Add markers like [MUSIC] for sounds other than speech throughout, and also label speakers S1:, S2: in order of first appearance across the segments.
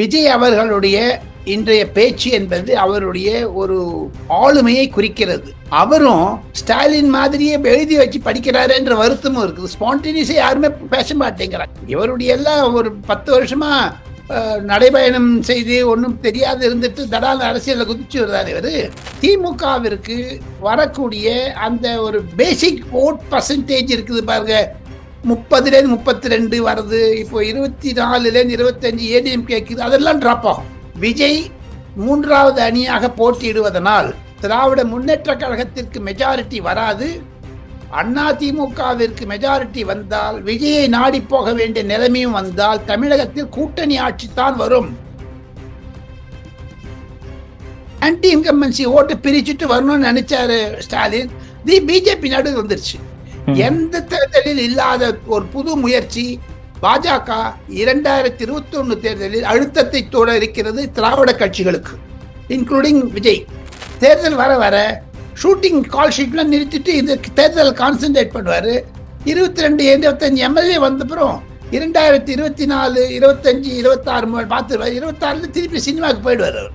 S1: விஜய் அவர்களுடைய இன்றைய பேச்சு என்பது அவருடைய ஒரு ஆளுமையை குறிக்கிறது. அவரும் ஸ்டாலின் மாதிரியே எழுதி வச்சு படிக்கிறாரு என்ற வருத்தமும் இருக்குது. ஸ்பான்டேனியஸா யாருமே பேச மாட்டேங்கிறாங்க. இவருடைய எல்லாம் ஒரு பத்து வருஷமா நடைபயணம் செய்து ஒன்றும் தெரியாது இருந்துட்டு தடால் அரசியலில் குதிச்சு வருதார் இவர். திமுகவிற்கு வரக்கூடிய அந்த ஒரு பேசிக் ஓட் பர்சன்டேஜ் இருக்குது பாருங்க. முப்பதுலேருந்து முப்பத்தி ரெண்டு வருது. இப்போ இருபத்தி நாலுலேருந்து இருபத்தஞ்சு ஏடிஎம் கேட்குது அதெல்லாம் ட்ராப் ஆகும். விஜய் மூன்றாவது அணியாக போட்டியிடுவதனால் திராவிட முன்னேற்ற கழகத்திற்கு மெஜாரிட்டி வராது. அண்ணா திமுகவிற்கு மெஜாரிட்டி வந்தால் விஜயை நாடி போக வேண்டிய நிலைமையும் வந்தால் தமிழகத்தில் கூட்டணி ஆட்சி தான் வரும். ஆன்டி இன்கம்பன்சி ஓட்டு பிரிச்சுட்டு வரணும்னு நினைச்சாரு ஸ்டாலின். தி பிஜேபி நடு வந்துருச்சு. எந்த தேர்தலில் இல்லாத ஒரு புது முயற்சி பாஜக இரண்டாயிரத்தி இருபத்தி ஒன்று தேர்தலில் அழுத்தத்தை தோட இருக்கிறது திராவிட கட்சிகளுக்கு இன்க்ளூடிங் விஜய். தேர்தல் வர வர ஷூட்டிங் கால் ஷீட்லாம் நிறுத்திட்டு இந்த தேர்தல் கான்சென்ட்ரேட் பண்ணுவார். இருபத்தி ரெண்டு இருபத்தஞ்சு எம்எல்ஏ வந்தப்புறம் இரண்டாயிரத்தி இருபத்தி நாலு இருபத்தஞ்சு இருபத்தாறு பார்த்துருவார். இருபத்தாறுல திருப்பி சினிமாவுக்கு போயிடுவார் அவர்.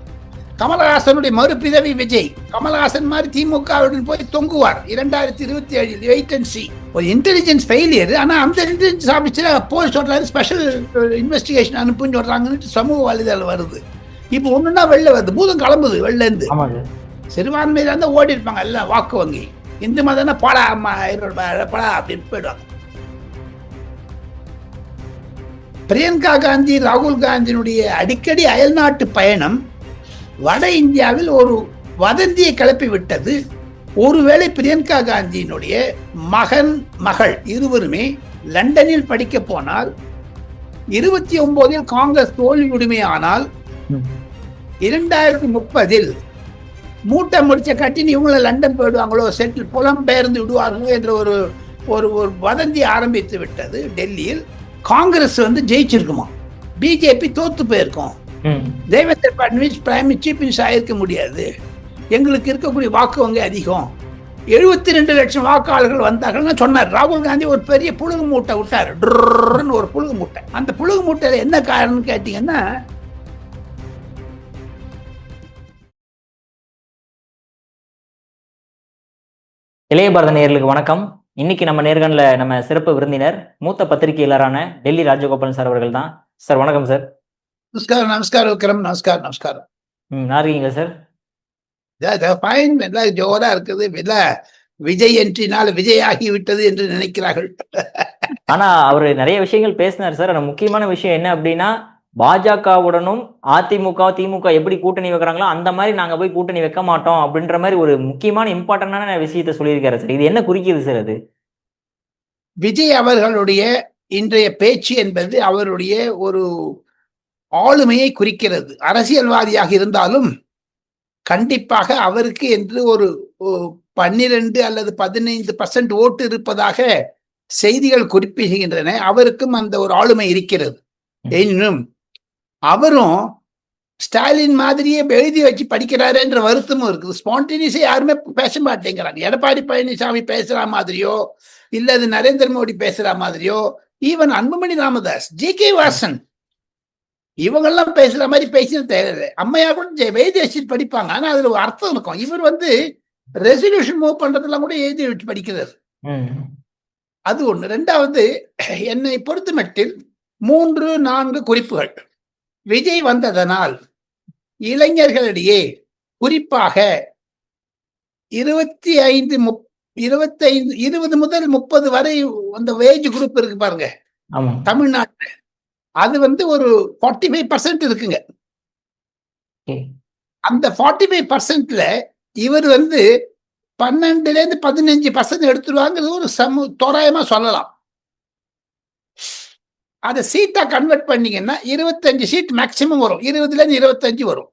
S1: கமலஹாசனுடைய மறுபிறவி விஜய். கமலஹாசன் மாதிரி திமுகவுடன் போய் தொங்குவார். இரண்டாயிரத்தி இருபத்தி ஏழில் வெயிட் அண்ட் சி ஒரு இன்டெலிஜென்ஸ் ஃபெயிலியர் ஆனா அந்த இன்டெலிஜென்ஸ் ஆஃபீஸர் போய் சொல்றாரு ஸ்பெஷல் இன்வெஸ்டிகேஷன் அனுப்புன்னு சொல்றாங்கன்னு சமூக வலைதளம் வருது. இப்போ ஒண்ணுன்னா வெளில வருது. பூதம் கிளம்புது வெளில இருந்து
S2: ஆமாங்க.
S1: சிறுபான்மையில இருந்தா ஓடி இருப்பாங்க எல்லாம் வாக்கு வங்கி. இந்து மதம்னா போடா அம்மா போடா அப்படின்னு போயிடுவாங்க. பிரியங்கா காந்தி ராகுல் காந்தியினுடைய அடிக்கடி அயல்நாட்டு பயணம் வட இந்தியாவில் ஒரு வதந்தியை கிளப்பி விட்டது ஒருவேளை பிரியங்கா காந்தியினுடைய மகன் மகள் இருவருமே லண்டனில் படிக்க போனால் இருபத்தி ஒன்பதில் காங்கிரஸ் தோல்வி உரிமையானால்
S2: ம்.
S1: இரண்டாயிரத்தி முப்பதில் மூட்டை முடிச்ச கட்டின்னு இவங்கள லண்டன் போயிடுவாங்களோ செட்டில் புலம்பெயர்ந்து விடுவார்களோ என்ற ஒரு ஒரு ஒரு வதந்தி ஆரம்பித்து விட்டது டெல்லியில். காங்கிரஸ் வந்து ஜெயிச்சிருக்குமா? பிஜேபி தோத்து போயிருக்கும். Devendra Fadnavis prime chief minister ஆயிருக்க முடியாது. எங்களுக்கு இருக்கக்கூடிய வாக்கு வங்கி அதிகம். எழுபத்தி ரெண்டு லட்சம் வாக்காளர்கள் வந்தார்கள்னு சொன்னார். ராகுல் காந்தி ஒரு பெரிய புழுகு மூட்டை விட்டார். டுர்ன்னு ஒரு புழுகு மூட்டை. அந்த புழுகு மூட்டையில என்ன காரணம்னு கேட்டீங்கன்னா
S2: இளைய பாரத நேயர்களுக்கு வணக்கம். இன்னைக்கு நம்ம நேர்காணல நம்ம சிறப்பு விருந்தினர் மூத்த பத்திரிகையாளரான டெல்லி ராஜகோபாலன் சார் அவர்கள் தான். சார் வணக்கம் சார்.
S1: நமஸ்காரம் நமஸ்காரம் விக்ரம் நமஸ்காரம் நமஸ்காரம்
S2: நல்லா இருக்கீங்க சார்
S1: ஃபைன் எல்லாம் ஜோரா இருக்குது இல்ல விஜய் என்றினால் விஜய் ஆகிவிட்டது என்று நினைக்கிறார்கள்
S2: ஆனா அவர் நிறைய விஷயங்கள் பேசினார் சார் ஆனா முக்கியமான விஷயம் என்ன அப்படின்னா பாஜகவுடனும் அதிமுக திமுக எப்படி கூட்டணி வைக்கிறாங்களோ அந்த மாதிரி நாங்க போய் கூட்டணி வைக்க மாட்டோம் அப்படின்ற மாதிரி ஒரு முக்கியமான இம்பார்ட்டன்டான விஷயத்த சொல்லியிருக்காரு சார் இது என்ன குறிக்குது சார் அது
S1: விஜய் அவர்களுடைய இன்றைய பேச்சு என்பது அவருடைய ஒரு ஆளுமையை குறிக்கிறது. அரசியல்வாதியாக இருந்தாலும் கண்டிப்பாக அவருக்கு என்று ஒரு பன்னிரண்டு அல்லது பதினைந்து பர்சன்ட் ஓட்டு இருப்பதாக செய்திகள் குறிப்பிடுகின்றன. அவருக்கும் அந்த ஒரு ஆளுமை இருக்கிறது. எனினும் அவரும் ஸ்டாலின் மாதிரியே எழுதி வச்சு படிக்கிறாரு என்ற வருத்தமும் இருக்குது. ஸ்பான்டேனியஸா யாருமே பேச மாட்டேங்கிறாங்க. எடப்பாடி பழனிசாமி பேசுற மாதிரியோ இல்ல அது நரேந்திர மோடி பேசுற மாதிரியோ even Anbumani Ramadoss G K Vasan இவங்கெல்லாம் பேசுற மாதிரி பேசினது தேவையில்லை. அம்மையா கூட வச்சுட்டு படிப்பாங்க. ஆனா அதுல ஒரு அர்த்தம் இருக்கும். இவர் வந்து ரெசல்யூஷன் மூவ் பண்றதெல்லாம் கூட எழுதி வச்சு படிக்கிறார். அது ஒண்ணு. ரெண்டாவது என்னை பொறுத்தமட்டில் மூன்று நான்கு குறிப்புகள். விஜய் வந்ததனால் இளைஞர்களிடையே குறிப்பாக இருபத்தி ஐந்து முப் இருபத்தைந்து இருபது முதல் முப்பது வரை அந்த வேஜ் குரூப் இருக்கு பாருங்க.
S2: ஆமா.
S1: தமிழ்நாட்டுல. அது வந்து ஒரு ஃபார்ட்டி ஃபைவ் பர்சன்ட் இருக்குங்க. அந்த ஃபார்ட்டி ஃபைவ் பர்சன்ட்ல இவர் வந்து பன்னெண்டுல இருந்து பதினஞ்சு பர்சன்ட் எடுத்துருவாங்கிறது ஒரு சமு தோராயமா சொல்லலாம். அதை சீட்டா கன்வெர்ட் பண்ணீங்கன்னா இருபத்தஞ்சு சீட் மேக்சிமம் வரும். இருபதுல இருந்து இருபத்தஞ்சு வரும்.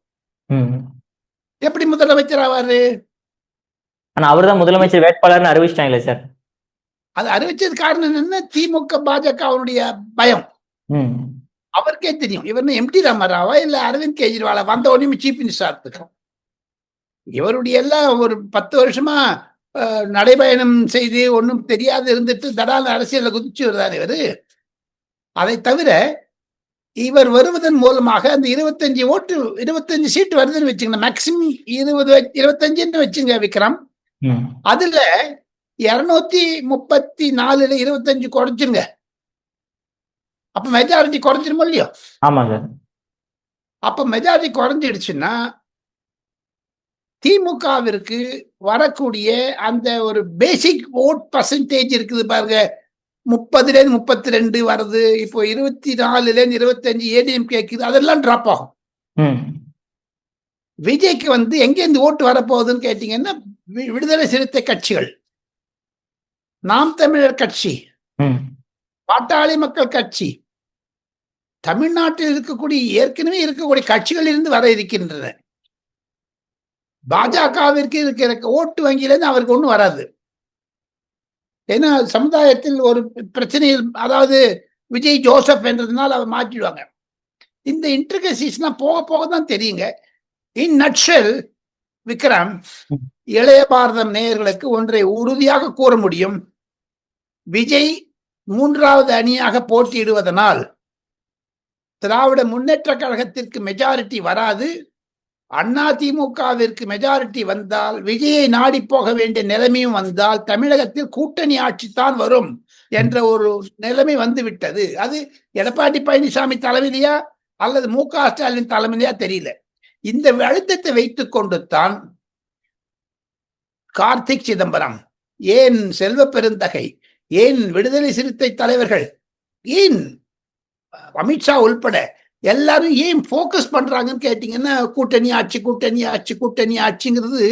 S1: எப்படி முதலமைச்சர் ஆவாரு?
S2: ஆனா அவர் தான் முதலமைச்சர் வேட்பாளர்னு அறிவிச்சிட்டாங்களே சார்.
S1: அது அறிவிச்சது காரணம் என்னன்னா திமுக பாஜக அவனுடைய பயம். அவருக்கே தெரியும். இவர் எம்டி ராமராவா இல்ல அரவிந்த் கெஜ்ரிவாலா? வந்த உடனே சீஃப் மினிஸ்டர் ஆகிறதுக்கு இவருடைய எல்லாம் ஒரு பத்து வருஷமா நடைபயணம் செய்து ஒன்றும் தெரியாது இருந்துட்டு தடால அரசியல்ல குதிச்சு வருதார் இவரு. அதை தவிர இவர் வருவதன் மூலமாக அந்த இருபத்தஞ்சு ஓட்டு இருபத்தஞ்சு சீட்டு வருதுன்னு வச்சுங்க மேக்சிமம் இருபது இருபத்தஞ்சுன்னு வச்சுங்க விக்ரம். அதுல இருநூத்தி முப்பத்தி நாலுல இருபத்தஞ்சு குறைச்சிருங்க. அப்ப மெஜாரிட்டி குறைஞ்சிருமோ இல்லையோ?
S2: ஆமா சார்
S1: அப்ப மெஜாரிட்டி குறைஞ்சிடுச்சுன்னா திமுகவிற்கு வரக்கூடிய அந்த ஒரு பேசிக் ஓட் பர்சன்டேஜ் இருக்குது பாருங்க. முப்பதுல இருந்து முப்பத்தி ரெண்டு வருது. இப்போ இருபத்தி நாலுல இருந்து இருபத்தஞ்சு ஏடிஎம் கேக்குது. அதெல்லாம் டிராப் ஆகும். விஜய்க்கு வந்து எங்கேருந்து ஓட்டு வரப்போகுதுன்னு கேட்டீங்கன்னா விடுதலை சிறுத்தை கட்சிகள். நாம் தமிழர் கட்சி. பாட்டாளி மக்கள் கட்சி. தமிழ்நாட்டில் இருக்கக்கூடிய ஏற்கனவே இருக்கக்கூடிய கட்சிகளில் இருந்து வர இருக்கின்றன. பாஜகவிற்கு இருக்கிற ஓட்டு வங்கியிலிருந்து அவருக்கு ஒன்றும் வராது. ஏன்னா சமுதாயத்தில் ஒரு பிரச்சனையில் அதாவது விஜய் ஜோசப் என்றதுனால அவர் மாற்றிடுவாங்க. இந்த இன்டர்கசிஸ்லாம் போக போக தான் தெரியுங்க. இன் நட்ஷல் விக்ரம் இளைய பாரதம் நேயர்களுக்கு ஒன்றை உறுதியாக கூற முடியும். விஜய் மூன்றாவது அணியாக போட்டியிடுவதனால் திராவிட முன்னேற்ற கழகத்திற்கு மெஜாரிட்டி வராது. அண்ணா திமுகவிற்கு மெஜாரிட்டி வந்தால் விஜயை நாடி போக வேண்டிய நிலைமையும் வந்தால் தமிழகத்தில் கூட்டணி ஆட்சி தான் வரும் என்ற ஒரு நிலைமை வந்து விட்டது அது எடப்பாடி பழனிசாமி தலைமையிலையா அல்லது மு க ஸ்டாலின் தலைமையிலையா தெரியல. இந்த அழுத்தத்தை வைத்துக் கொண்டு தான் கார்த்திக் சிதம்பரம் ஏன் செல்வ பெருந்தகை ஏன் விடுதலை சிறுத்தை தலைவர்கள் ஏன் அமித்ஷா உள்பட எல்லாரும் ஏன் ஃபோக்கஸ் பண்றாங்கன்னு கேட்டீங்கன்னா கூட்டணி ஆட்சி கூட்டணி ஆட்சி கூட்டணி ஆட்சிங்கிறது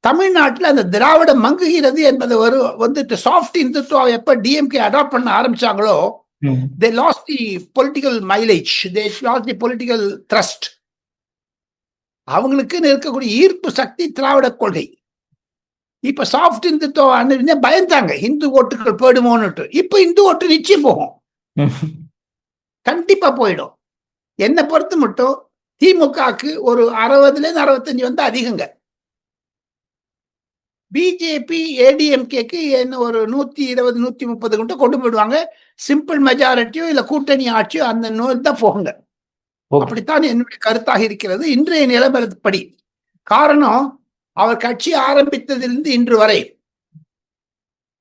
S1: தமிழ்நாட்டில் அந்த திராவிடம் மங்குகிறது என்பதை ஒரு வந்துட்டு சாஃப்ட் இந்துத்துவா எப்ப டிஎம்கே அடாப்ட் பண்ண ஆரம்பிச்சாங்களோ they lose the political mileage they lose the political thrust அவங்களுக்குன்னு இருக்கக்கூடிய ஈர்ப்பு சக்தி திராவிட கொள்கை. இப்ப சாஃப்ட் இந்துத்துவ பயந்தாங்க இந்து ஓட்டுகள் போயிடுமோன்னுட்டு. இப்ப இந்து ஓட்டு நிச்சயம் போகும். கண்டிப்பா போயிடும். என்னை பொறுத்து மட்டும் திமுகக்கு ஒரு அறுபதுல இருந்து அறுபத்தஞ்சு வந்து அதிகங்க. பிஜேபி ஏடிஎம்கேக்கு என்ன ஒரு நூத்தி இருபது நூத்தி முப்பது கிட்ட கொண்டு போயிடுவாங்க. சிம்பிள் மெஜாரிட்டியோ இல்ல கூட்டணி ஆட்சியோ அந்த நோய் தான் போகுங்க. அப்படித்தான் என்னுடைய கருத்தாக இருக்கிறது. இன்றைய நிலவரப்படி. காரணம் அவர் கட்சி ஆரம்பித்ததிலிருந்து இன்று வரை.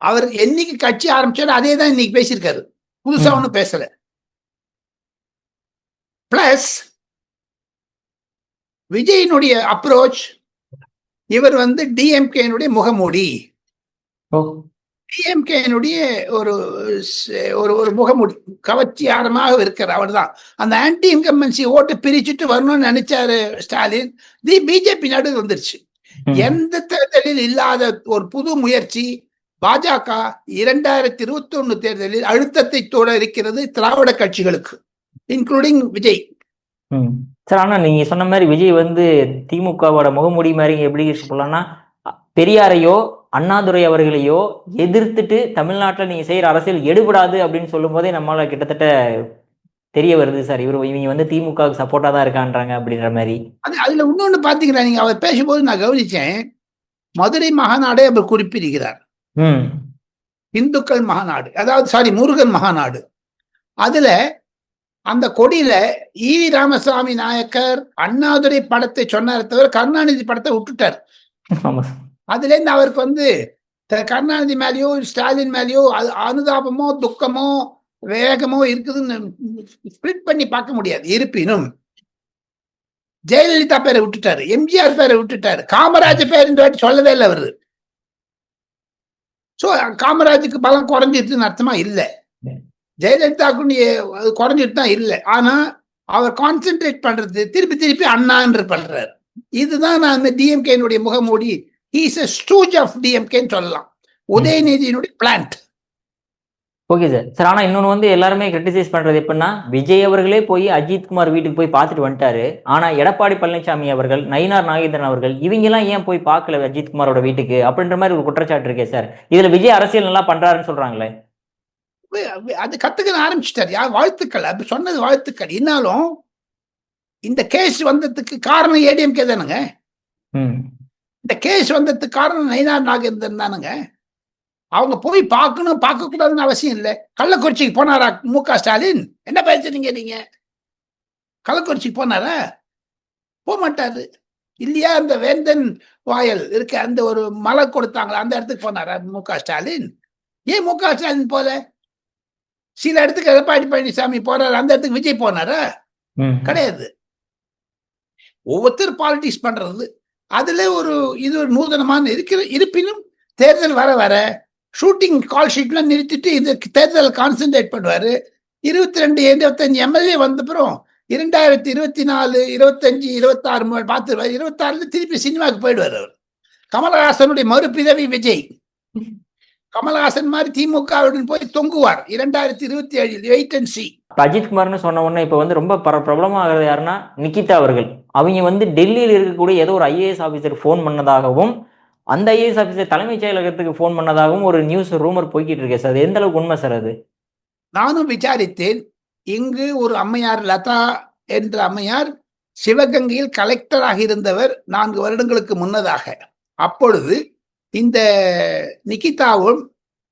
S1: அவர் என்னைக்கு கட்சி ஆரம்பிச்சாரு அதே தான் இன்னைக்கு பேசியிருக்காரு. புதுசா
S2: ம்.
S1: ஒன்றும் பேசல. பிளஸ் விஜயினுடைய அப்ரோச் இவர் வந்து டிஎம்கேனுடைய முகமூடி. டிஎம்கேனுடைய ஒரு ஒரு ஒரு முகமூடி கவர்ச்சியாரமாக இருக்கிற அவர் தான் அந்த ஆன்டி இன்கம்பன்சி ஓட்டு பிரிச்சுட்டு வரணும்னு நினைச்சாரு ஸ்டாலின். தி பிஜேபி நடு வந்துருச்சு. எந்த தேர்தலில் இல்லாத ஒரு புது முயற்சி பாஜக இரண்டாயிரத்தி இருபத்தி ஒண்ணு தேர்தலில் அழுத்தத்தை தொட இருக்கிறது திராவிட கட்சிகளுக்கு. இன்க்ளூடிங் விஜய்.
S2: ம். சார் ஆனா நீங்க சொன்ன மாதிரி விஜய் வந்து திமுகவோட முகமூடி மாதிரி எப்படி சொல்லலாம்னா பெரியாரையோ அண்ணாதுரை அவர்களையோ எதிர்த்துட்டு தமிழ்நாட்டுல நீங்க செய்யற அரசியல் எடுபடாது அப்படின்னு சொல்லும் போதே நம்மளால கிட்டத்தட்ட தெரிய வருது சார். இவர் இவங்க வந்து திமுகவுக்கு சப்போர்ட்டா தான் இருக்கான்றாங்க அப்படின்ற மாதிரி.
S1: அது அதுல இன்னொன்னு பாத்தீங்களா நீங்க அவர் பேசும்போது நான் கவனிச்சேன். மதுரை மகாநாடே அவர் குறிப்பிடுகிறார்.
S2: ம்.
S1: இந்துக்கள் மகாநாடு அதாவது சாரி முருகன் மகாநாடு. அதுல அந்த கொடியில ஈவி ராமசாமி நாயக்கர் அண்ணாதுரை படத்தை சொன்னாரே தவிர கருணாநிதி படத்தை விட்டுட்டார். அதுல இருந்து அவருக்கு வந்து கருணாநிதி மேலேயோ ஸ்டாலின் மேலேயோ அது அனுதாபமோ துக்கமோ வேகமோ இருக்குதுன்னு ஸ்பிளிட் பண்ணி பார்க்க முடியாது. இருப்பினும் ஜெயலலிதா பேரை விட்டுட்டாரு எம்ஜிஆர் பேரை விட்டுட்டாரு காமராஜர் பேர் இந்த வாட்டி சொல்லவே இல்லை அவரு. சோ காமராஜுக்கு பலம் குறைஞ்சிருச்சுன்னு அர்த்தமா? இல்ல. ஜெயலலிதாவுக்கு அது குறைஞ்சிட்டு தான் இல்லை. ஆனா அவர் கான்சென்ட்ரேட் பண்றது திருப்பி திருப்பி அண்ணான்று பண்றாரு. இதுதான் நான் அந்த டிஎம்கேனுடைய முகமூடி. ஹீஸ் அ ஸ்டூஜ் ஆஃப் டிஎம்கேன்னு சொல்லலாம். உதயநிதியினுடைய பிளான்ட்
S2: ஓகே சார் சார் ஆனால் இன்னொன்று வந்து எல்லாருமே கிரிட்டிசைஸ் பண்ணுறது எப்படின்னா விஜய் அவர்களே போய் அஜித்குமார் வீட்டுக்கு போய் பார்த்துட்டு வந்துட்டாரு. ஆனால் எடப்பாடி பழனிசாமி அவர்கள் நயினார் நாகேந்திரன் அவர்கள் இவங்கெல்லாம் ஏன் போய் பார்க்கல அஜித்குமாரோட வீட்டுக்கு அப்படின்ற மாதிரி ஒரு குற்றச்சாட்டு இருக்கே சார் இதில் விஜய் அரசியல் நல்லா பண்ணுறாருன்னு சொல்கிறாங்களே
S1: அது கத்துக்க ஆரம்பிச்சிட்டாரு. யார் வாழ்த்துக்கள்? அப்படி சொன்னது வாழ்த்துக்கள். இருந்தாலும் இந்த கேஸ் வந்ததுக்கு காரணம் ஏடிஎம்கே தானுங்க. இந்த கேஸ் வந்ததுக்கு காரணம் நயினார் நாகேந்திரன் தானுங்க. அவங்க போய் பார்க்கணும் பார்க்க கூடாதுன்னு அவசியம் இல்லை. கள்ளக்குறிச்சிக்கு போனாரா மு க ஸ்டாலின்? என்ன பேசுறீங்க நீங்க? கள்ளக்குறிச்சிக்கு போனாரா? போக மாட்டாரு இல்லையா அந்த வேந்தன் வாயல்? இருக்க அந்த ஒரு மலை கொடுத்தாங்களா? அந்த இடத்துக்கு போனாரா மு க ஸ்டாலின்? ஏன் மு க ஸ்டாலின் போல? சில இடத்துக்கு எடப்பாடி பழனிசாமி போறாரு அந்த இடத்துக்கு விஜய் போனாரா. கிடையாது. ஒவ்வொருத்தர் பாலிடிக்ஸ் பண்றது. அதுல ஒரு இது ஒரு நூதனமான இருக்கிற இருப்பினும் தேர்தல் வர வர ஷூட்டிங் கால் ஷீட்லாம் நிறுத்திட்டு இந்த தேர்தல் கான்சென்ட்ரேட் பண்ணுவாரு. இருபத்தி ரெண்டு இருபத்தஞ்சு எம்எல்ஏ வந்தப்புறம் இரண்டாயிரத்தி இருபத்தி நாலு இருபத்தஞ்சு இருபத்தாறு பார்த்து இருபத்தாறுல திருப்பி சினிமாவுக்கு போயிடுவார் அவர். கமலஹாசனுடைய மறுபிறவி விஜய். கமலஹாசன் மாதிரி திமுகவுடன் போய் தொங்குவார். இரண்டாயிரத்தி இருபத்தி ஏழில் வெயிட் அண்ட் சி
S2: அஜித் குமார்னு சொன்ன உடனே இப்ப வந்து ரொம்ப பர பிரபலமாகிறது யாருன்னா நிகிதா அவர்கள். அவங்க வந்து டெல்லியில் இருக்கக்கூடிய ஏதோ ஒரு ஐஏஎஸ் ஆபீசர் ஃபோன் பண்ணதாகவும் அந்த ஐஏஎஸ் ஆபீசர் தலைமைச் செயலகத்துக்கு ஃபோன் பண்ணதாகவும் ஒரு நியூஸ் ரூமர் போய்கிட்டு இருக்கு சார். எந்த அளவுக்கு உண்மை சார் அது?
S1: நானும் விசாரித்தேன். இங்கு ஒரு அம்மையார் லதா என்ற அம்மையார் சிவகங்கையில் கலெக்டராக இருந்தவர் நான்கு வருடங்களுக்கு முன்னதாக. அப்பொழுது இந்த நிகிதாவும்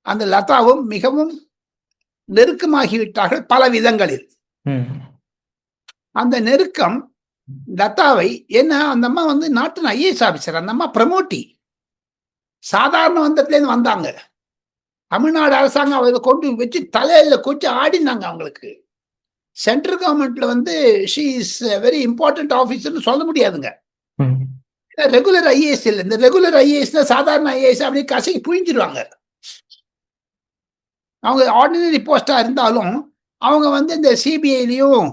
S1: அந்த லதாவும் மிகவும் நெருக்கமாகிவிட்டார்கள் பல விதங்களில். அந்த நெருக்கம் லதாவை என்ன அந்த அம்மா வந்து நாட்டின் ஐஏஎஸ் ஆபீசர் அந்த அம்மா பிரமோட்டி. சாதாரண வந்ததுலேருந்து வந்தாங்க. தமிழ்நாடு அரசாங்கம் அவரை கொண்டு வச்சு தலையில கொச்சு ஆடினாங்க அவங்களுக்கு. சென்ட்ரல் கவர்மெண்ட்ல வந்து ஷீ இஸ் வெரி இம்பார்ட்டன்ட் ஆஃபீஸர்னு சொல்ல முடியாதுங்க. ரெகுலர் ஐஏஎஸ் இல்லை. இந்த ரெகுலர் ஐஏஎஸ்ல சாதாரண ஐஏஎஸ் அப்படியே கசக்கி புழிஞ்சிருவாங்க அவங்க ஆர்டினரி போஸ்டாக இருந்தாலும் அவங்க வந்து இந்த சிபிஐலையும்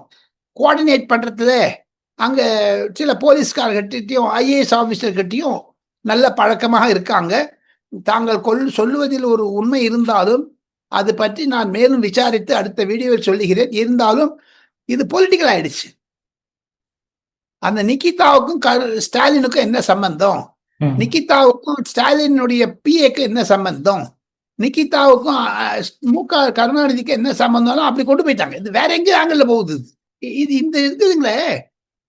S1: கோஆர்டினேட் பண்ணுறதுல அங்கே சில போலீஸ்கார்கிட்டையும் ஐஏஎஸ் ஆஃபீஸர்கிட்டையும் நல்ல பழக்கமாக இருக்காங்க. தாங்கள் கொல் சொல்லுவதில் ஒரு உண்மை இருந்தாலும் அது பற்றி நான் மேலும் விசாரித்து அடுத்த வீடியோவில் சொல்லுகிறேன். இருந்தாலும் இது பொலிட்டிக்கல் ஆயிடுச்சு. அந்த நிகிதாவுக்கும் க- ஸ்டாலினுக்கும் என்ன சம்பந்தம்?
S2: ம்.
S1: நிகிதாவுக்கும் ஸ்டாலினுடைய பிஏக்கு என்ன சம்பந்தம்? நிகிதாவுக்கும் அஹ், மு க கருணாநிதிக்கு என்ன சம்பந்தம் அப்படி கொண்டு போயிட்டாங்க. இது வேற எங்கேயும் ஆங்கிள் போகுது இது. இந்த இருக்குதுங்களே.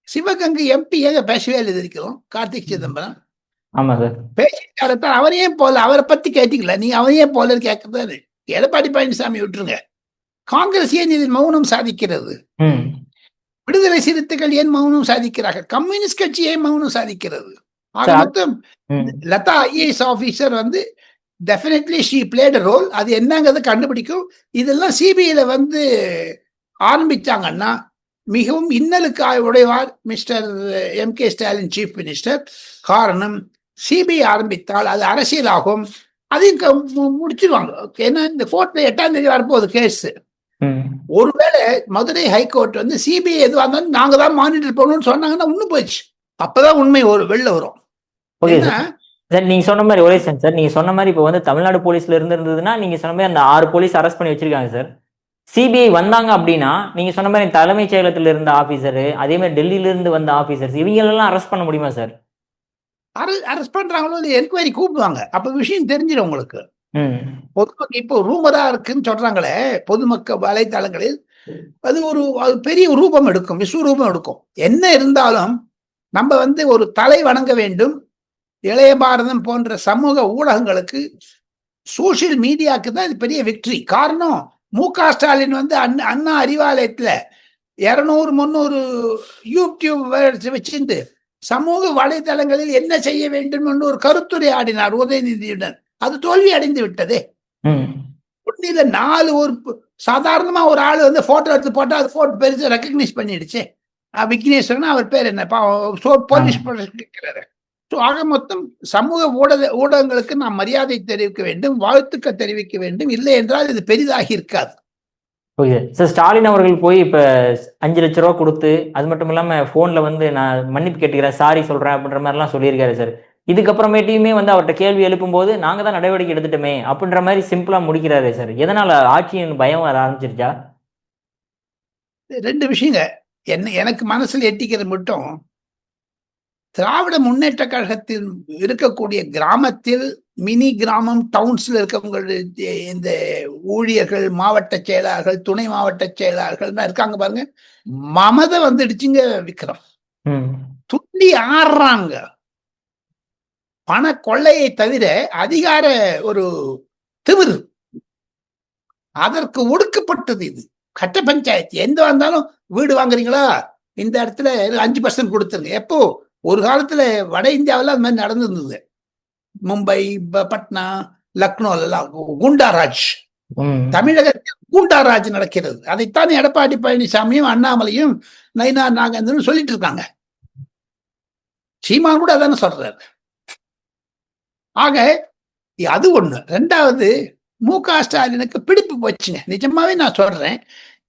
S1: சிவகங்கை எம்பி ஏங்க பேசவே இல்லை இருக்கிறோம் கார்த்திக் சிதம்பரம்.
S2: ஆமா சார்.
S1: பேசிட்டாரத்தான் அவர் ஏன் போல அவரை பத்தி கேட்டீங்களா? நீ அவன் ஏன் போலன்னு கேட்கறாரு எடப்பாடி பழனிசாமி விட்டுருங்க. காங்கிரஸ் ஏன் இதில் மௌனம் சாதிக்கிறது? விடுதலை சிறுத்தைகள் ஏன் மௌனம் சாதிக்கிறார்கள்? கம்யூனிஸ்ட் கட்சி ஏன் மௌனம் சாதிக்கிறது? மொத்தம் லதா ஐஏஎஸ் ஆபீசர் வந்து டெஃபினெட்லி ஷீ பிளேட் ரோல் அது என்னங்கிறத கண்டுபிடிக்கும். இதெல்லாம் சிபிஐல வந்து ஆரம்பிச்சாங்கன்னா மிகவும் இன்னலுக்கு உடைவார் mister M K Stalin chief minister காரணம் சிபிஐ ஆரம்பித்தால் அது அரசியலாகும். அதையும் முடிச்சிருவாங்க. ஏன்னா இந்த கோர்ட்ல எட்டாம் தேதி வரப்போகுது கேஸ் ஒருவேளை மதுரை ஹைகோர்ட் வந்து சிபிஐ எதுவாக இருந்தாலும் நாங்க தான் மானிட்டர் பண்ணணும்னு சொன்னாங்கன்னா இன்னும் போயிடுச்சு. அப்பதான் உண்மை ஒரு வெளில வரும்.
S2: சார் சார் நீங்க சொன்ன மாதிரி ஒரே செகண்ட் சார் நீங்க சொன்ன மாதிரி இப்போ வந்து தமிழ்நாடு போலீஸ்ல இருந்து இருந்ததுன்னா நீங்க சொன்ன மாதிரி அந்த ஆறு போலீஸ் அரெஸ்ட் பண்ணி வச்சிருக்காங்க சார். சிபிஐ வந்தாங்க அப்படின்னா நீங்க சொன்ன மாதிரி தலைமைச் செயலகத்துல இருந்த ஆபீசர் அதே மாதிரி டெல்லியில இருந்து வந்த ஆபீசர்ஸ் இவங்களெல்லாம் அரெஸ்ட் பண்ண முடியுமா சார்?
S1: அரெஸ்ட் பண்றாங்களோ என்கொயரி கூப்பிடுவாங்க. அப்ப விஷயம் தெரிஞ்சிடும் உங்களுக்கு. பொதுமக்கள் இப்போ ரூமரா இருக்குன்னு சொல்றாங்களே பொதுமக்கள் வலைத்தளங்களில் அது ஒரு அது பெரிய ரூபம் எடுக்கும் விஸ்வரூபம் எடுக்கும். என்ன இருந்தாலும் நம்ம வந்து ஒரு தலை வணங்க வேண்டும். இளைய பாரதம் போன்ற சமூக ஊடகங்களுக்கு சோஷியல் மீடியாவுக்கு தான் இது பெரிய வெற்றி. காரணம் மு க ஸ்டாலின் வந்து அண்ணா அண்ணா அறிவாலயத்துல இருநூறு முந்நூறு யூடியூப் வச்சுட்டு சமூக வலைதளங்களில் என்ன செய்ய வேண்டும் என்று ஒரு கருத்துரை ஆடினார் உதயநிதியுடன். அது தோல்வி அடைந்து விட்டதே. ஒன்னில நாலு ஒரு சாதாரணமா ஒரு ஆள் வந்து போட்டோ எடுத்து போட்டா அது போட்டோ பெருசு ரெக்கக்னைஸ் பண்ணிடுச்சு. விக்னேஸ்வரன் அவர் பேர் என்ன? போலீஸ் கேட்கிறாரு ஸோ ஆக மொத்தம் சமூக ஊடக ஊடகங்களுக்கு நாம் மரியாதை தெரிவிக்க வேண்டும் வாழ்த்துக்கள் தெரிவிக்க வேண்டும். இல்லை என்றால் இது பெரிதாகி இருக்காது.
S2: ஓகே. சார் ஸ்டாலின் அவர்கள் போய் இப்ப அஞ்சு லட்ச ரூபா கொடுத்து அது மட்டும் இல்லாம போன்ல வந்து நான் மன்னிப்பு கேட்டுக்கிறேன் சாரி சொல்றேன் அப்படின்ற மாதிரிலாம் சொல்லியிருக்காரு சார். இதுக்கப்புறமேட்டையுமே வந்து அவர்கிட்ட கேள்வி எழுப்பும்போது நாங்க தான் நடவடிக்கை எடுத்துட்டோமே அப்படின்ற மாதிரி சிம்பிளா முடிக்கிறாரு சார். எதனால ஆட்சியின் பயம் வர ஆரம்பிச்சிருச்சா?
S1: ரெண்டு விஷயங்க. என்ன எனக்கு மனசுல எட்டிக்கிறது மட்டும் திராவிட முன்னேற்ற கழகத்தில் இருக்கக்கூடிய கிராமத்தில் மினி கிராமம் டவுன்ஸ்ல இருக்கவங்க இந்த ஊழியர்கள் மாவட்ட செயலாளர்கள் துணை மாவட்ட செயலாளர்கள் இருக்காங்க பாருங்க. மமதை வந்துடுச்சுங்க விக்ரம். துள்ளி ஆடுறாங்க பண கொள்ளையை தவிர அதிகார ஒரு திமிரு. அதற்கு ஒடுக்கப்பட்டது இது. கட்ட பஞ்சாயத்து. எந்த வந்தாலும் வீடு வாங்குறீங்களா? இந்த இடத்துல அஞ்சு பர்சன்ட் கொடுத்துருங்க. எப்போ? ஒரு காலத்துல வட இந்தியாவில் அது மாதிரி நடந்திருந்தது. மும்பை பட்னா லக்னோ எல்லாம். குண்டாராஜ். தமிழகத்தில் கூண்டாராஜ் நடக்கிறது. அதைத்தான் எடப்பாடி பழனிசாமியும் அண்ணாமலையும் நயினா நாகேந்திரன் சொல்லிட்டு இருக்காங்க. சீமான் கூட அதானே சொல்றாரு. ஆக அது ஒண்ணு. ரெண்டாவது மு க ஸ்டாலினுக்கு பிடிப்பு போச்சுங்க. நிஜமாவே நான் சொல்றேன்.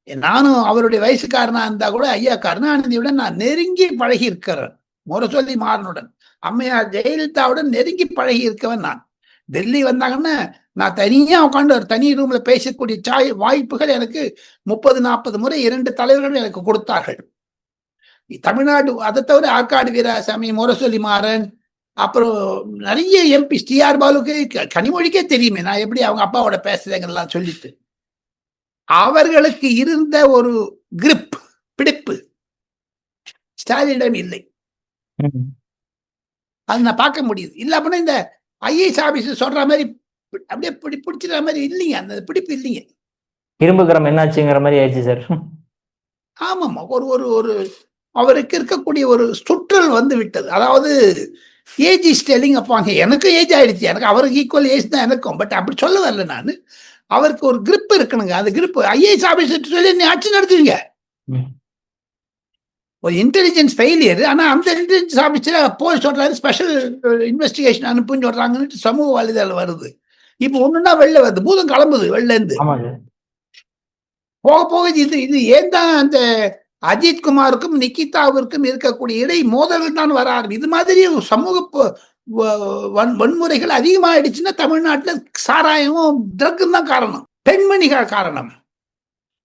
S1: நானும் அவருடைய வயசுக்காரனா இருந்தா கூட ஐயா கருணாநிதியுடன் நான் நெருங்கி பழகி இருக்கிறேன் முரசொல்லி மாறனுடன். அம்மையார் ஜெயலலிதாவுடன் நெருங்கி பழகி இருக்கவன் நான். டெல்லி வந்தாங்கன்னா நான் தனியா உட்காந்து ஒரு தனி ரூம்ல பேசக்கூடிய சாய் வாய்ப்புகள் எனக்கு முப்பது நாற்பது முறை இரண்டு தலைவர்கள் எனக்கு கொடுத்தார்கள். தமிழ்நாடு அதை தவிர ஆற்காடு வீராசாமி முரசொலி மாறன் அப்புறம் நிறைய எம்பி டிஆர் பாலுக்கு கனிமொழிக்கே தெரியுமே. நான் எப்படி அவங்க அப்பாவோட பேசுறேங்கலாம் சொல்லிட்டு. அவர்களுக்கு இருந்த ஒரு கிரிப் பிடிப்பு. ஸ்டாலினிடம் இல்லை. அது நான் பார்க்க முடியுது. இல்ல அப்படின்னா இந்த ஐஏஎஸ் ஆபீஸ் சொல்ற மாதிரி அப்படியே பிடி பிடிச்சிடுற மாதிரி இல்லைங்க. அந்த பிடிப்பு இல்லைங்க.
S2: இரும்புக்கரம் என்னாச்சுங்கிற மாதிரி ஆயிடுச்சு சார்.
S1: ஆமாம்மா. ஒரு ஒரு ஒரு அவருக்கு இருக்கக்கூடிய ஒரு சுற்றல் வந்து விட்டது. அதாவது ஏஜ் இஸ் டெல்லிங் அப்பாங்க எனக்கும் ஏஜ் ஆயிடுச்சு. எனக்கு அவருக்கு ஈக்குவல் ஏஜ் தான் எனக்கும். பட் அப்படி சொல்ல வரல நான். அவருக்கு ஒரு grip இருக்கணுங்க அந்த grip ஐஏஎஸ் ஆபீசர் சொல்லி நீ ஆட்சி நடத்துவீங்க. ஒரு இன்டெலிஜென்ஸ் ஃபெயிலியர் ஆனா அந்த இன்டெலிஜென்ஸ் ஆபீசர் போய் சொல்றாரு ஸ்பெஷல் இன்வெஸ்டிகேஷன் அனுப்புன்னு சொல்றாங்கன்னு சமூக வலைதளம் வருது. இப்போ ஒண்ணுன்னா வெளில வருது. பூதம் கிளம்புது வெளில இருந்து.
S2: ஆமா சார்
S1: போக போக இது இது ஏன் தான் அந்த அஜித் குமாருக்கும் நிக்கிதாவிற்கும் இருக்கக்கூடிய இடை மோதல்கள் தான் வர ஆரம்பி. இது மாதிரி சமூக வன்- வன்முறைகள் அதிகமாயிடுச்சுன்னா தமிழ்நாட்டுல சாராயமும் ட்ரக்கும் தான் காரணம். பெண்மணிகள் காரணம்.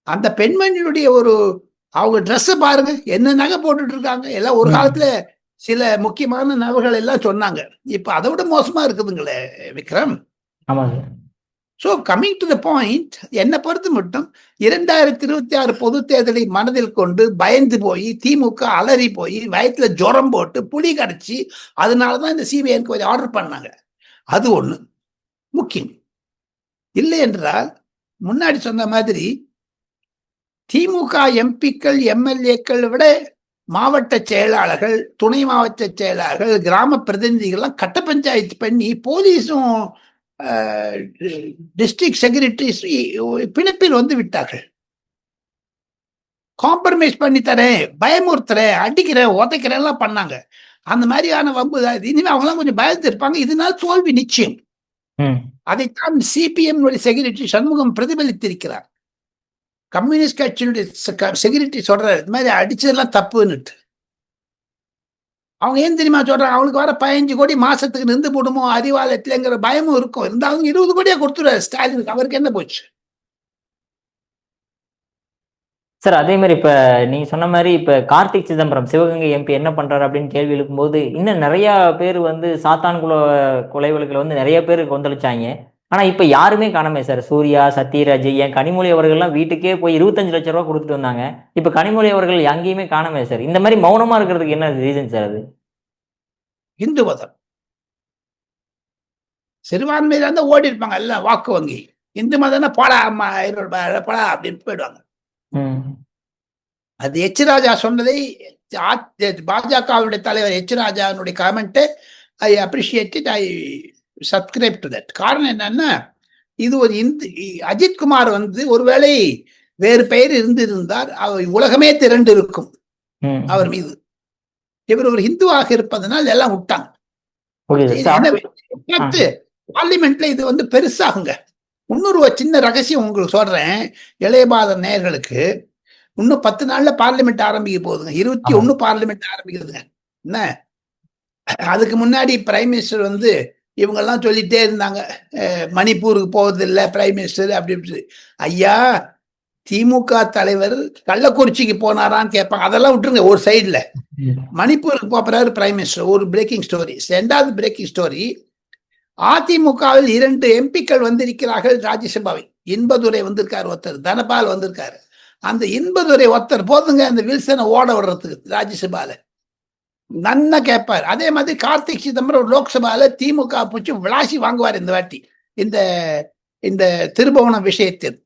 S1: அந்த பெண்மணியுடைய ஒரு அவங்க ட்ரெஸ்ஸை பாருங்க. என்ன நகை போட்டுட்டு இருக்காங்க எல்லாம் ஒரு. காலத்துல சில முக்கியமான நகைகள் எல்லாம் சொன்னாங்க. இப்ப அதை விட மோசமா இருக்குதுங்களே விக்ரம்.
S2: ஆமா
S1: so coming to the point என்னை பொறுத்து மட்டும் இரண்டாயிரத்தி இருபத்தி ஆறு பொது தேர்தலை மனதில் கொண்டு பயந்து போய் திமுக அலறி போய் வயத்துல ஜுரம் போட்டு புலி கரைச்சி அதனால தான் இந்த சிபிஐ என்கொயரி ஆர்டர் பண்ணாங்க. அது ஒன்று முக்கியம். இல்லை என்றால் முன்னாடி சொன்ன மாதிரி திமுக எம்பிக்கள் எம்எல்ஏக்கள் விட மாவட்ட செயலாளர்கள் துணை மாவட்ட செயலாளர்கள் கிராம பிரதிநிதிகள்லாம் கட்ட பஞ்சாயத்து பண்ணி போலீஸும் டிஸ்ட்ரிக்ட் செக்ரட்டரிஸ் பிணைப்பில் வந்து விட்டார்கள். காம்ப்ரமைஸ் பண்ணி தரேன் பயமுறுத்துறேன் அடிக்கிறேன் உதைக்கிறேன் எல்லாம் பண்ணாங்க. அந்த மாதிரியான வம்பு. இனிமே அவங்களாம் கொஞ்சம் பயந்து இருப்பாங்க. இதனால் தோல்வி நிச்சயம். அதைத்தான் சிபிஎம் செக்ரட்டரி சண்முகம் பிரதிபலித்திருக்கிறார். கம்யூனிஸ்ட் கட்சியினுடைய செக்ரட்டரி சொல்றாரு இது மாதிரி அடிச்சதெல்லாம் தப்புன்னுட்டு. அவங்க ஏன் தெரியுமா சொல்றாங்க? அவங்களுக்கு வர பதினஞ்சு கோடி மாசத்துக்கு நின்று போடுமோ? அறிவாலயத்துலங்கிற பயமும் இருக்கும். இருந்தாலும் இருபது கோடியா கொடுத்துருவாரு ஸ்டாலினுக்கு. அவருக்கு என்ன போச்சு?
S2: சார் அதே மாதிரி இப்ப நீங்க சொன்ன மாதிரி இப்ப கார்த்திக் சிதம்பரம் சிவகங்கை எம்பி என்ன பண்றாரு அப்படின்னு கேள்வி எழுப்பும்போது இன்னும் நிறைய பேர் வந்து சாத்தான் குல கொலை வந்து நிறைய பேர் கொந்தளிச்சாங்க. ஆனா இப்ப யாருமே காணமே சார். சூர்யா சத்யராஜ் என் கனிமொழி அவர்கள்லாம் வீட்டுக்கே போய் இருபத்தஞ்சு லட்ச ரூபா கொடுத்துட்டு வந்தாங்க. இப்ப கனிமொழி அவர்கள் எங்கேயுமே காணமே சார். இந்த மாதிரி மௌனமா இருக்கிறதுக்கு என்ன ரீசன் சார் அது?
S1: இந்து மதம். சிறுபான்மையில இருந்தா ஓடி இருப்பாங்க எல்லாம் வாக்கு வங்கி. இந்து மதம்னா போடா போடா அப்படின்னு போயிடுவாங்க. அது எச் ராஜா சொன்னதை பாஜகவுடைய தலைவர் எச் ராஜாவுடைய comment I appreciate I subscribe to that காரணம் என்னன்னா இது ஒரு இந்து அஜித் குமார் வந்து ஒருவேளை வேறு பெயர் இருந்திருந்தார் அவர் உலகமே திரண்டு இருக்கும். அவர் மீது. இவர் ஒரு இந்துவாக இருப்பதனால் எல்லாம் விட்டாங்க. பார்லிமெண்ட்ல இது வந்து பெருசாகுங்க. இன்னொரு சின்ன ரகசியம் உங்களுக்கு சொல்றேன் இளையபாத நேயர்களுக்கு இன்னும் பத்து நாள்ல பார்லிமெண்ட் ஆரம்பிக்க போகுதுங்க. இருபத்தி ஒண்ணு பார்லிமெண்ட் ஆரம்பிக்குதுங்க. என்ன? அதுக்கு முன்னாடி பிரைம் மினிஸ்டர் வந்து இவங்க எல்லாம் சொல்லிட்டே இருந்தாங்க. மணிப்பூருக்கு போவது இல்லை பிரைம் மினிஸ்டர் அப்படி ஐயா திமுக தலைவர் கள்ளக்குறிச்சிக்கு போனாரான்னு கேட்பாங்க. அதெல்லாம் விட்டுருங்க ஒரு சைடுல. மணிப்பூருக்கு போறாரு பிரைம் மினிஸ்டர் ஒரு பிரேக்கிங் ஸ்டோரி ரெண்டாவது பிரேக்கிங் ஸ்டோரி அதிமுகவில் இரண்டு எம்பிக்கள் வந்திருக்கிறார்கள் ராஜ்யசபாவில். இன்பதுரை வந்திருக்காரு ஒருத்தர் தனபால் வந்திருக்காரு. அந்த இன்பதுரை ஒருத்தர் போதுங்க அந்த வில்சனை ஓட விடுறதுக்கு ராஜ்யசபால. நன்னா கேட்பார் அதே மாதிரி கார்த்திக் சிதம்பரம் லோக்சபால திமுக பிடிச்சி விளாசி வாங்குவார் இந்த வாட்டி. இந்த இந்த திருபுவனம் விஷயத்தில்.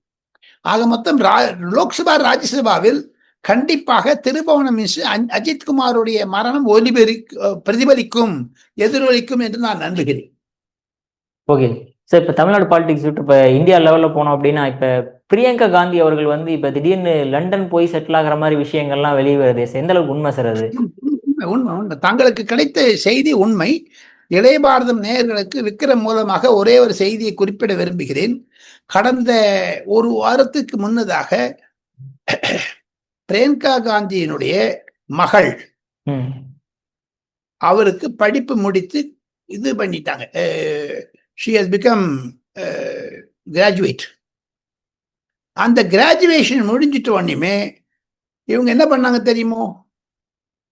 S1: ஆக மொத்தம் ரா- லோக்சபா ராஜ்யசபாவில் கண்டிப்பாக திருபுவனம் மிஸ் அஜித் குமாருடைய மரணம் ஒலிபெரி பிரதிபலிக்கும் எதிரொலிக்கும் என்று நான் நம்புகிறேன்.
S2: ஓகே. சார் இப்ப தமிழ்நாடு பாலிடிக்ஸ் விட்டு இப்ப இந்தியா லெவல்ல போனோம் அப்படின்னா இப்ப பிரியங்கா காந்தி அவர்கள் வந்து இப்ப திடீர்னு லண்டன் போய் செட்டில் ஆகுற மாதிரி விஷயங்கள்லாம் வெளியே வருது எந்த அளவுக்கு உண்மை சார் அது?
S1: உண்மை உண்மை உண்மை. தங்களுக்கு கிடைத்த செய்தி உண்மை. இளைய பாரதம் நேயர்களுக்கு விக்ரம் மூலமாக ஒரே ஒரு செய்தியை குறிப்பிட விரும்புகிறேன். கடந்த ஒரு வாரத்துக்கு முன்னதாக பிரியங்கா காந்தியினுடைய மகள் அவருக்கு படிப்பு முடித்து இது பண்ணிட்டாங்க. ஷி ஹஸ் பிகம் கிராஜுவேட் அந்த கிராஜுவேஷன் முடிஞ்சிட்ட உடனேமே இவங்க என்ன பண்ணாங்க தெரியுமோ?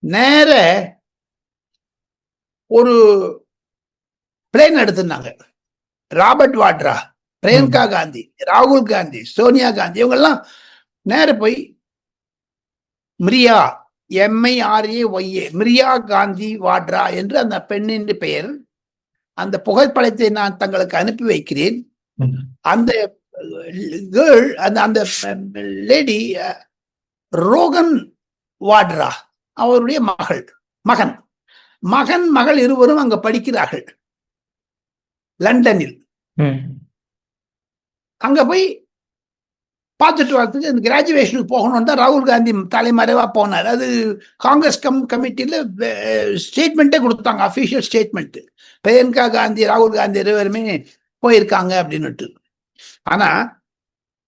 S1: நேர ஒரு பிளேன் எடுத்திருந்தாங்க. ராபர்ட் வாட்ரா பிரியங்கா காந்தி ராகுல் காந்தி சோனியா காந்தி இவங்கெல்லாம் நேர போய் Miraya M I R A Y A Miraya Gandhi Vadra என்று அந்த பெண்ணின் பெயர் அந்த புகைப்படத்தை நான் தங்களுக்கு அனுப்பி வைக்கிறேன். அந்த கேர்ள் அந்த அந்த லேடி ரோகன் வாட்ரா. அவருடைய மகள் மகன். மகன் மகள் இருவரும் அங்க படிக்கிறார்கள். லண்டனில். அங்க போய் பார்த்துட்டு வரதுக்கு இந்த கிராஜுவேஷனுக்கு போகணும் தான் ராகுல் காந்தி தலைமறைவா போனார். அது காங்கிரஸ் கம் கமிட்டியில ஸ்டேட்மெண்ட்டே கொடுத்தாங்க அஃபீஷியல் ஸ்டேட்மெண்ட் பிரியங்கா காந்தி ராகுல் காந்தி இருவருமே போயிருக்காங்க அப்படின்னுட்டு. ஆனா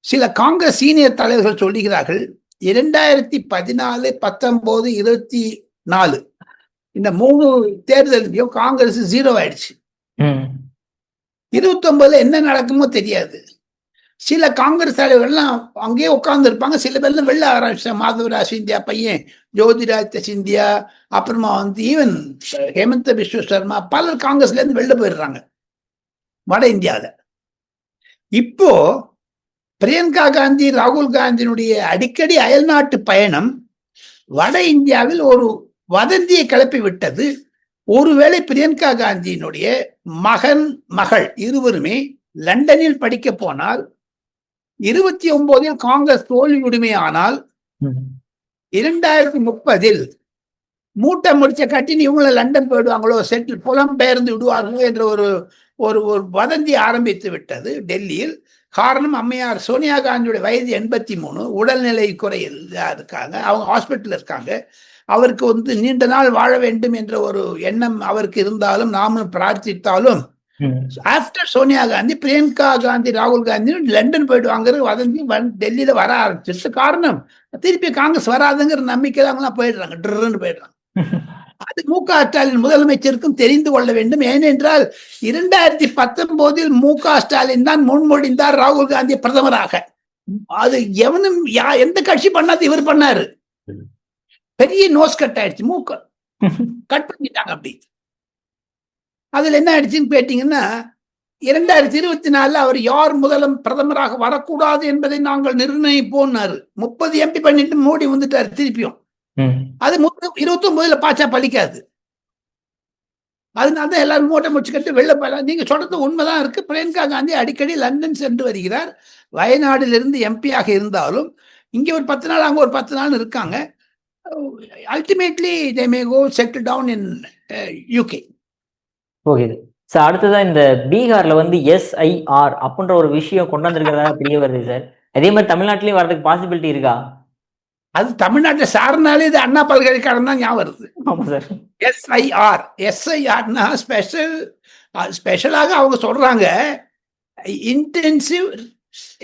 S1: சில காங்கிரஸ் சீனியர் தலைவர்கள் சொல்லுகிறார்கள் இரண்டாயிரத்தி பதினாலு பத்தொன்பது இருபத்தி நாலு. இந்த மூணு தேர்தலையும் காங்கிரஸ் ஜீரோ ஆயிடுச்சு. இருபத்தி ஒன்பதுல என்ன நடக்குமோ தெரியாது. சில காங்கிரஸ் தலைவர்கள்லாம் அங்கேயே உட்கார்ந்து இருப்பாங்க சில பேர்லாம் வெளில ஆரம்பிச்சாங்க மாதவராஜ் சிந்தியா பையன் ஜோதிராஜ் சிந்தியா அப்புறமா வந்து ஈவன் ஹேமந்த பிஸ்வ சர்மா பலர் காங்கிரஸ்ல இருந்து வெளில போயிடுறாங்க. வட இந்தியாவில் இப்போ பிரியங்கா காந்தி ராகுல் காந்தியினுடைய அடிக்கடி அயல்நாட்டு பயணம் வட இந்தியாவில் ஒரு வதந்தியை கிளப்பி விட்டது. ஒருவேளை பிரியங்கா காந்தியினுடைய மகன் மகள் இருவருமே லண்டனில் படிக்க போனால் இருபத்தி ஒன்பதில் காங்கிரஸ் தோல்வியுடுமே ஆனால்
S2: ம்
S1: இரண்டாயிரத்தி முப்பதில் மூட்டை முடிச்ச கட்டின்னு இவங்கள லண்டன் போயிடுவாங்களோ செட்டில் புலம் பெயர்ந்து விடுவார்களோ என்ற ஒரு ஒரு ஒரு வதந்தி ஆரம்பித்து விட்டது டெல்லியில். காரணம் அம்மையார் சோனியா காந்தியோட வயது எண்பத்தி மூணு உடல்நிலை குறையில் இருக்காங்க அவங்க ஹாஸ்பிட்டல் இருக்காங்க. அவருக்கு வந்து நீண்ட நாள் வாழ வேண்டும் என்ற ஒரு எண்ணம் அவருக்கு இருந்தாலும் நாமளும் பிரார்த்தித்தாலும் ஆஃப்டர் சோனியா காந்தி பிரியங்கா காந்தி ராகுல் காந்தி லண்டன் போயிடுவாங்கிற வதந்தி வந் டெல்லியில வர ஆரம்பிச்சிருச்சு காரணம் திருப்பி காங்கிரஸ் வராதுங்கிற நம்பிக்கை அவங்களாம் போயிடுறாங்க. ட்ருன்னு போயிடுறாங்க. [LAUGHS] அது மு க ஸ்டாலின் முதலமைச்சருக்கும் தெரிந்து கொள்ள வேண்டும். ஏனென்றால் இரண்டாயிரத்தி பத்தொன்பதில் மு க ஸ்டாலின் தான் முன்மொழிந்தார் ராகுல் காந்தி பிரதமராக. அது எவனும் யா எந்த கட்சி பண்ணாது இவர் பண்ணாரு. பெரிய நோஸ் கட் ஆயிடுச்சு மூக்க [LAUGHS] கட் பண்ணிட்டாங்க அப்படி. அதுல என்ன ஆயிடுச்சுன்னு கேட்டீங்கன்னா இரண்டாயிரத்தி இருபத்தி நாலுல அவர் யார் முதலம் பிரதமராக வரக்கூடாது என்பதை நாங்கள் நிர்ணயிப்போம்னாரு. முப்பது எம்பி பண்ணிட்டு மோடி வந்துட்டாரு திருப்பியும். அது இருபத்தி ஒன்பதுல பாச்சா பலிக்காது அதனால தான் எல்லாரும் மூட்டை முடிச்சுக்கிட்டு வெளில போகலாம் நீங்க சொல்றது உண்மைதான் இருக்கு. பிரியங்கா காந்தி அடிக்கடி லண்டன் சென்று வருகிறார். வயநாடிலிருந்து எம்பியாக இருந்தாலும் இங்க ஒரு பத்து நாள் அங்க ஒரு பத்து நாள் இருக்காங்க. Ultimately they may go settle down in UK
S2: okay sir அடுத்ததா இந்த பீகார்ல வந்து எஸ்ஐஆர் அப்படின்ற ஒரு விஷயம் கொண்டு வந்திருக்கிறதா தெரிய வருது சார் அதே மாதிரி தமிழ்நாட்டிலயும் வர்றதுக்கு பாசிபிலிட்டி இருக்கா?
S1: அது தமிழ்நாட்டில் சார்னாலே இது அண்ணா பல்கலைக்கழகம் தான் ஞாபகம் வருது.
S2: சார்.
S1: எஸ்ஐஆர் எஸ்ஐஆர்னா ஸ்பெஷல் ஸ்பெஷலாக அவங்க சொல்றாங்க intensive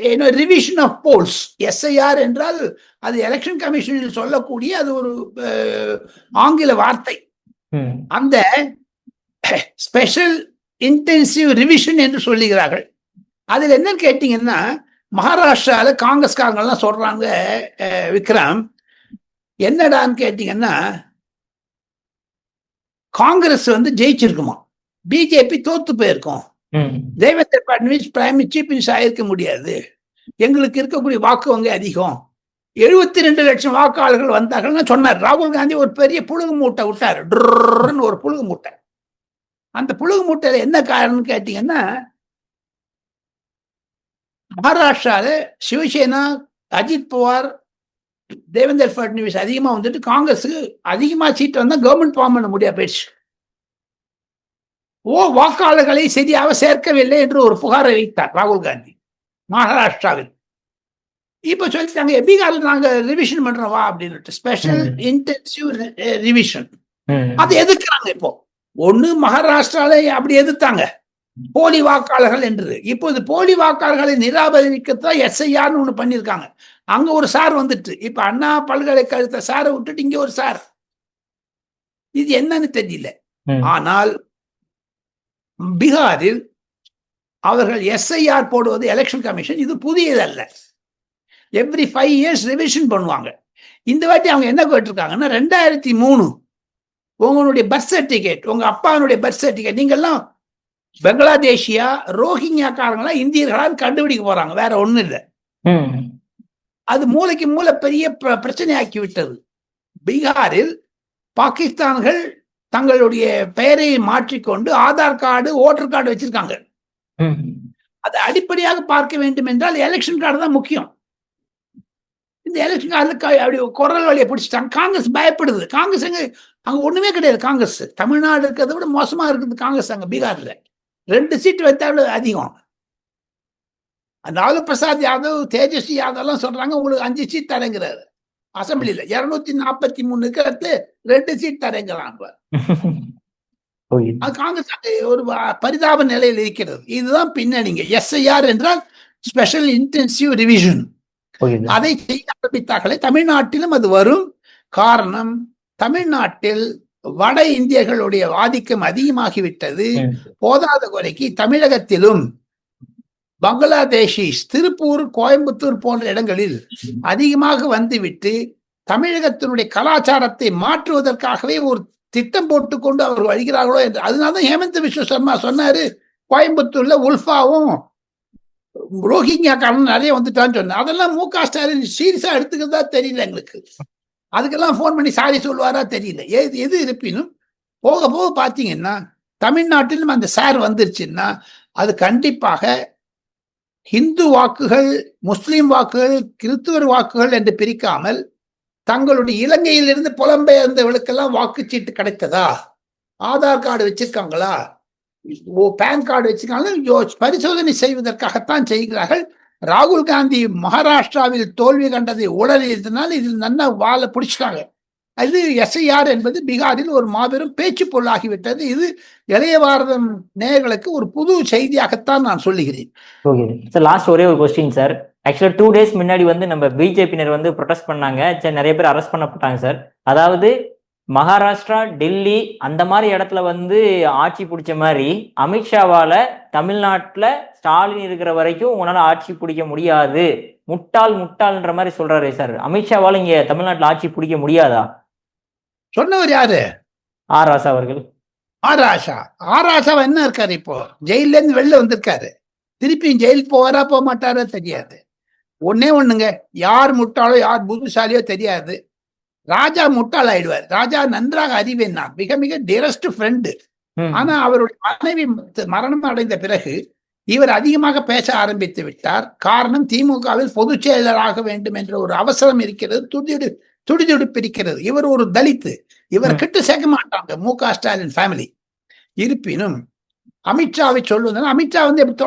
S1: ஏன்னோ revision of polls S I R என்றால் அது எலெக்ஷன் கமிஷனில் சொல்லக்கூடிய அது ஒரு ஆங்கில வார்த்தை. அந்த ஸ்பெஷல் இன்டென்சிவ் ரிவிஷன் என்று சொல்லுகிறார்கள். அதில் என்னன்னு கேட்டீங்கன்னா மகாராஷ்டிரால காங்கிரஸ்காரங்க எல்லாம் சொல்றாங்க விக்ரம் என்னடான்னு கேட்டீங்கன்னா காங்கிரஸ் வந்து ஜெயிச்சிருக்குமா? பிஜேபி தோத்து போயிருக்கும். Devendra Fadnavis prime chief minister ஆயிருக்க முடியாது. எங்களுக்கு இருக்கக்கூடிய வாக்கு வங்கி அதிகம். எழுபத்தி ரெண்டு லட்சம் வாக்காளர்கள் வந்தார்கள்னு சொன்னார். ராகுல் காந்தி ஒரு பெரிய புழுகு மூட்டை விட்டார். டுர்ன்னு ஒரு புழுகு மூட்டை. அந்த புழுகு மூட்டையில என்ன காரணம்னு கேட்டீங்கன்னா மகாராஷ்டிரால சிவசேனா அஜித் பவார் தேவேந்தர் ஃபட்னவிஸ் அதிகமா வந்துட்டு காங்கிரஸுக்கு அதிகமா சீட் வந்தா கவர்மெண்ட் ஃபார்ம் பண்ண முடியாது போயிடுச்சு. ஓ வாக்காளர்களை சரியாக சேர்க்கவில்லை என்று ஒரு புகாரை வைத்தார் ராகுல் காந்தி மகாராஷ்டிராவில். இப்ப சொல்லிட்டாங்க பீகார்ல நாங்க ரிவிஷன் பண்றோம் வா அப்படின்னு ஸ்பெஷல். Intensive revision. அதை எதிர்க்கிறாங்க இப்போ? ஒண்ணு மகாராஷ்டிரால அப்படி எதிர்த்தாங்க. போலி வாக்காளர்கள் என்று இப்போது போலி வாக்காளர்களை நிராகரிக்கத்தான் எஸ்ஐஆர்னு ஒண்ணு பண்ணிருக்காங்க அங்க ஒரு சார் வந்துட்டு இப்ப அண்ணா பல்கலைக்கழகத்தை சாரை விட்டுட்டு இங்க ஒரு சார். இது என்னன்னு தெரியல. ஆனால் பீகாரில் அவர்கள் எஸ்ஐஆர் போடுவது எலெக்ஷன் கமிஷன் இது புதியதல்ல. எவ்ரி ஃபைவ் இயர்ஸ் ரிவிஷன் பண்ணுவாங்க. இந்த வாட்டி அவங்க என்ன கேட்டிருக்காங்கன்னா ரெண்டாயிரத்தி மூணு உங்களுடைய பர்த் சர்டிபிகேட் உங்க அப்பாவுடைய பர்த் சர்டிபிகேட் நீங்கெல்லாம் பங்களாதேஷியா ரோஹிங்கியாக்காரங்களா இந்தியர்களான்னு கண்டுபிடிக்க போறாங்க. வேற ஒண்ணும் இல்லை. அது மூளைக்கு மூளை பெரிய பிர- பிரச்சனையாக்கி விட்டது. பீகாரில் பாகிஸ்தான்கள் தங்களுடைய பெயரை மாற்றிக்கொண்டு ஆதார் கார்டு ஓட்டர் கார்டு வச்சிருக்காங்க. அதை அடிப்படையாக பார்க்க வேண்டும் என்றால் எலெக்ஷன் கார்டு தான் முக்கியம். இந்த எலெக்ஷன் கார்டு அப்படி குரல் வழியை பிடிச்சிட்டாங்க. காங்கிரஸ் பயப்படுது. காங்கிரஸ் எங்க அங்க ஒண்ணுமே கிடையாது. காங்கிரஸ். தமிழ்நாடு இருக்கிறத விட மோசமா இருக்குது காங்கிரஸ் அங்க பீகார்ல. ரெண்டு சீட் வைத்தாலும் அதிகம். லாலு பிரசாத் யாதவ் தேஜஸ்வி யாதவ் எல்லாம் சொல்றாங்க உங்களுக்கு அஞ்சு சீட் தரேங்கிறாரு. அசம்பிளில இருநூத்தி நாற்பத்தி மூணு இருக்கிறது ரெண்டு சீட் தரேங்கிறாங்க காங்கிரஸ் ஒரு பரிதாப நிலையில் இருக்கிறது. இதுதான் பின்னணிங்க. எஸ்ஐஆர் என்றால் ஸ்பெஷல் இன்டென்சிவ் ரிவிஷன். அதை செய்ய ஆரம்பித்தார்களே. தமிழ்நாட்டிலும் அது வரும். காரணம் தமிழ்நாட்டில் வட இந்தியர்களுடைய ஆதிக்கம் அதிகமாகிவிட்டது. போதாத குறைக்கு தமிழகத்திலும் பங்களாதேஷிஸ் திருப்பூர் கோயம்புத்தூர் போன்ற இடங்களில் அதிகமாக வந்துவிட்டு தமிழகத்தினுடைய கலாச்சாரத்தை மாற்றுவதற்காகவே ஒரு திட்டம் போட்டுக்கொண்டு அவர் வருகிறார்களோ என்று. அதனாலதான் ஹேமந்த் விஸ்வ சர்மா சொன்னாரு கோயம்புத்தூர்ல உல்ஃபாவும் ரோஹிங்கியாக்காரன் நிறைய வந்துட்டான்னு சொன்னேன் அதெல்லாம் மு க ஸ்டாலின் சீரியஸா எடுத்துக்கிறதா தெரியல எங்களுக்கு. அதுக்கெல்லாம் ஃபோன் பண்ணி சாரி சொல்லுவாரா தெரியல. எது எது இருப்பினும் போக போக பார்த்தீங்கன்னா தமிழ்நாட்டிலும் அந்த சார் வந்துருச்சுன்னா அது கண்டிப்பாக ஹிந்து வாக்குகள் முஸ்லீம் வாக்குகள் கிறிஸ்துவர் வாக்குகள் என்று பிரிக்காமல் தங்களுடைய இலங்கையிலிருந்து புலம்பெயர்ந்தவர்களுக்கெல்லாம் வாக்குச்சீட்டு கிடைத்ததா? ஆதார் கார்டு வச்சிருக்காங்களா? ஓ பேன் கார்டு வச்சிருக்காங்களா? யோ- பரிசோதனை செய்வதற்காகத்தான் செய்கிறார்கள். ராகுல் காந்தி மகாராஷ்டிராவில் தோல்வி கண்டதை உடலியதனால் இதில் நன்னா வாழை பிடிச்சிட்டாங்க. அது எஸ்ஐஆர் என்பது பீகாரில் ஒரு மாபெரும் பேச்சு பொருளாகிவிட்டது. இது இளைய பாரதம் நேயர்களுக்கு ஒரு புது செய்தியாகத்தான் நான் சொல்லுகிறேன்.
S2: ஓகே சார் லாஸ்ட் ஒரே ஒரு கொஸ்டின் சார் ஆக்சுவலாக டூ டேஸ் முன்னாடி வந்து நம்ம பிஜேபியினர் வந்து ப்ரொடெஸ்ட் பண்ணாங்க. சரி நிறைய பேர் அரெஸ்ட் பண்ணப்பட்டாங்க சார் அதாவது மகாராஷ்டிரா டெல்லி அந்த மாதிரி இடத்துல வந்து ஆட்சி பிடிச்ச மாதிரி அமித்ஷாவால தமிழ்நாட்டுல ஸ்டாலின் இருக்கிற வரைக்கும் உங்களால ஆட்சி பிடிக்க முடியாது. முட்டாள் முட்டாள்ன்ற மாதிரி சொல்றாரு சார். அமித்ஷாவால இங்க தமிழ்நாட்டுல ஆட்சி பிடிக்க முடியாதா?
S1: சொன்னவர் யாரு?
S2: ஆர் ராசா அவர்கள்.
S1: ஆர் ஆஷா ஆர் ஆஷா என்ன இருக்காரு இப்போ? ஜெயில இருந்து வெளில வந்திருக்காரு. திருப்பியும் ஜெயில் போவாரா போக மாட்டாரோ தெரியாது. ஒண்ணே ஒண்ணுங்க. யார் முட்டாளோ யார் புத்திசாலியோ தெரியாது. ராஜா முட்டாள் ஆயிடுவார் ராஜா நன்றாக அறிவேன் நான் மிக மிக டியரஸ்ட் ஃப்ரெண்டு. ஆனா அவருடைய மனைவி மரணம் அடைந்த பிறகு இவர் அதிகமாக பேச ஆரம்பித்து விட்டார். காரணம் திமுகவில் பொதுச் செயலராக வேண்டும் என்ற ஒரு அவசரம் இருக்கிறது துடிது துடிதுடிப்பு இருக்கிறது இவர் ஒரு தலித்து. இவர். கிட்ட சேர்க்க மாட்டாங்க மு க ஸ்டாலின் ஃபேமிலி இருப்பினும் அமித்ஷாவை சொல்லுவதுனா அமித்ஷா வந்து இப்படி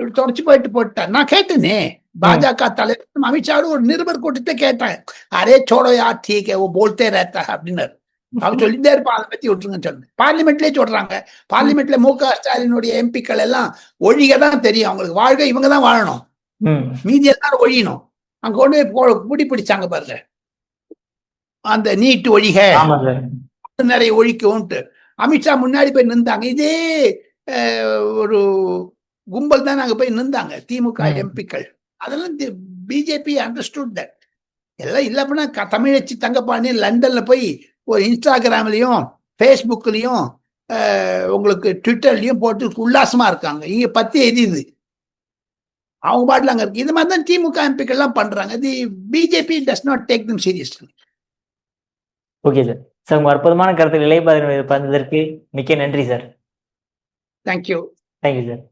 S1: இப்படி தொடச்சு போயிட்டு போட்டார் நான் கேட்டேனே பாஜக தலைவர் அமித்ஷாவோட ஒரு நிருபர் கூட்டத்தை கேட்டேன் அரே சோடோயா டீக்கே ஓ போல்தே ரேத்தா அப்படின்னு அவர் சொல்லிட்டே இருப்பா அதை பத்தி விட்டுருங்கன்னு சொல்லுங்க. பார்லிமெண்ட்லயே சொல்றாங்க. பார்லிமெண்ட்ல மு க ஸ்டாலினுடைய எம்பிக்கள் எல்லாம் ஒழிக தான் தெரியும். அவங்களுக்கு வாழ்க இவங்க தான் வாழணும். மீதி எல்லாரும் ஒழியணும். அங்க கொண்டு போய் பிடி பிடிச்சாங்க பாருங்க. அந்த நீட்டு ஒழிக. நிறைய ஒழிக்கும்ட்டு. அமித்ஷா முன்னாடி போய் நின்றாங்க. இதே ஒரு கும்பல் தான் அங்க போய் நின்றாங்க. திமுக எம்பிக்கள். அதெல்லாம் பிஜேபி அண்டர்ஸ்டுட் தட் எல்லாம் இல்ல அப்படின்னா தமிழச்சி தங்கப்பாணி லண்டன்ல போய் ஒரு இன்ஸ்டாகிராம்லயும் ஃபேஸ்புக்லயும் உங்களுக்கு ட்விட்டர்லயும் போட்டு உல்லாசமா இருக்காங்க. இங்க பத்தி எரியுது. அவங்க பாட்டுல அங்க இருக்கு. இது மாதிரி தான் திமுக எம்பிக்கள் எல்லாம் பண்றாங்க. The BJP does not take them seriously
S2: okay sir. Sir உங்க அற்புதமான கருத்துக்கள் இளைய பந்ததற்கு மிக்க நன்றி சார்.
S1: Thank you
S2: thank you sir.